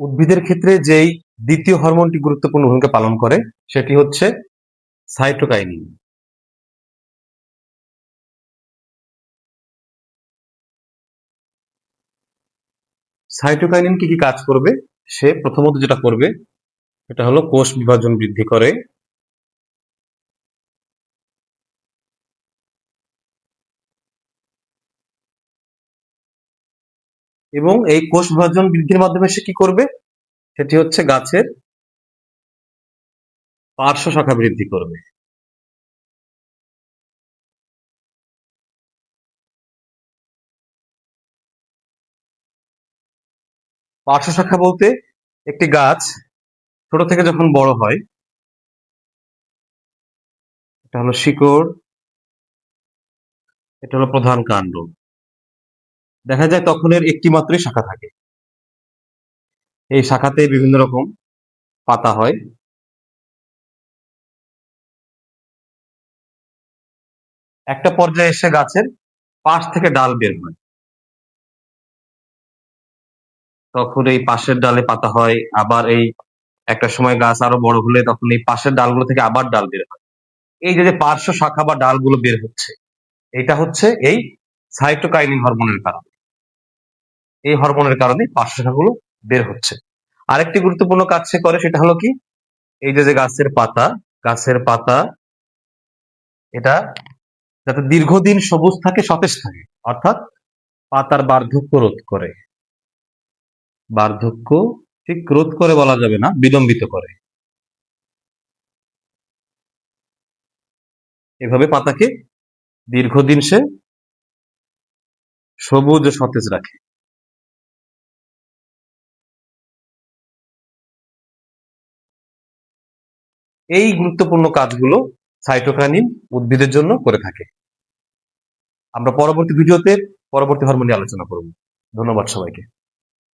উদ্ভিদের ক্ষেত্রে যেই দ্বিতীয় হরমোনটি গুরুত্বপূর্ণ ভূমিকা পালন করে, সেটি হচ্ছে সাইটোকাইনিন সাইটোকাইনিন কি কি কাজ করবে? সে প্রথমত যেটা করবে এটা হলো কোষ বিভাজন বৃদ্ধি করে এবং এই কোষ বিভাজন বৃদ্ধির মাধ্যমে সে কি করবে? সেটি হচ্ছে গাছের পার্শ্ব শাখা বৃদ্ধি করবে। পার্শ্ব শাখা বলতে একটি গাছ ছোট থেকে যখন বড় হয়, এটা হলো শিকড়, এটা হলো প্রধান কাণ্ড। দেখা যায় তখন এর একটি মাত্রই শাখা থাকে। এই শাখাতে বিভিন্ন রকম পাতা হয়। একটা পর্যায়ে এসে গাছের পাশ থেকে ডাল বের হয়। তখন এই পাশের ডালে পাতা হয়, আবার এই একটা সময় গাছ আরও বড় হলে তখন এই পাশের ডালগুলো থেকে আবার ডাল বের হয়। এই যে যে পার্শ্ব শাখা বা ডালগুলো বের হচ্ছে, এটা হচ্ছে এই সাইটোকাইনিন হরমোনের কারণে। এই হরমোনের কারণে পার্শ্ব শাখাগুলো বের হচ্ছে। আরেকটি গুরুত্বপূর্ণ কাজ সে করে সেটা হলো কি? এই যে যে গাছের পাতা গাছের পাতা এটা যাতে দীর্ঘদিন সবুজ থাকে, সতেজ থাকে, অর্থাৎ পাতার বার্ধক্য রোধ করে। বার্ধক্য ঠিক রোধ করে বলা যাবে না, বিলম্বিত করে। এভাবে পাতাকে দীর্ঘদিন সে সবুজ, সতেজ রাখে। এই গুরুত্বপূর্ণ কাজগুলো সাইটোকানিন উদ্ভিদের জন্য করে থাকে। আমরা পরবর্তী ভিডিওতে পরবর্তী হরমোন আলোচনা করব। ধন্যবাদ সবাইকে।